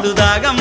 పాలు దాగం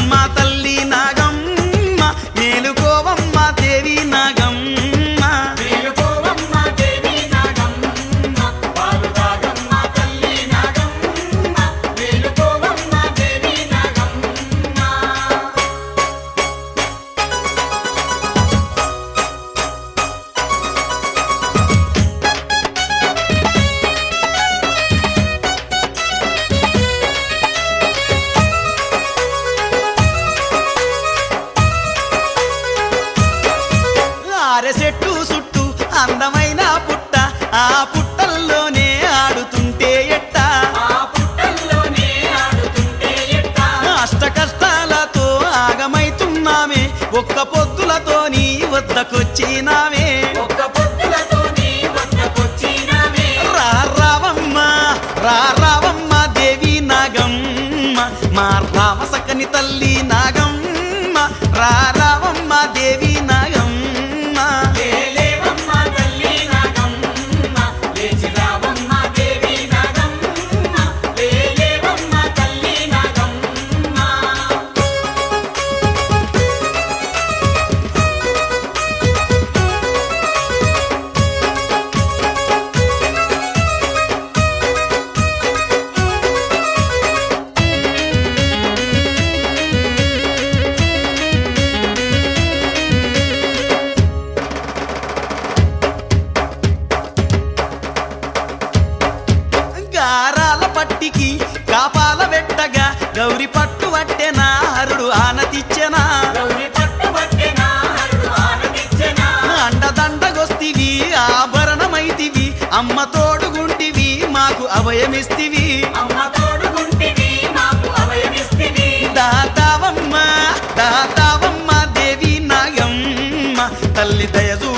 ఆరె చెట్టు అందమైన పుట్ట. ఆ పుట్టల్లోనే ఆడుతుంటే ఎట్ట? అష్ట కష్టాలతో ఆగమైతున్నామే. ఒక్క ఒక్క పొద్దులతోని వద్దకొచ్చినామే. రావమ్మ దేవి నాగమ్మ. మా తల్లి నాగమ్మ. రా పట్టికి కాపాల పెట్టగా గౌరి పట్టు పట్టెనా హరుడు ఆనతిచ్చెనా? అండదండగొస్తివి ఆభరణమైతివి అమ్మ తోడుగుంటివి మాకు అభయమిస్తివి. దాతావమ్మ దాతావమ్మ దేవి నాగమ్మ తల్లి దయజు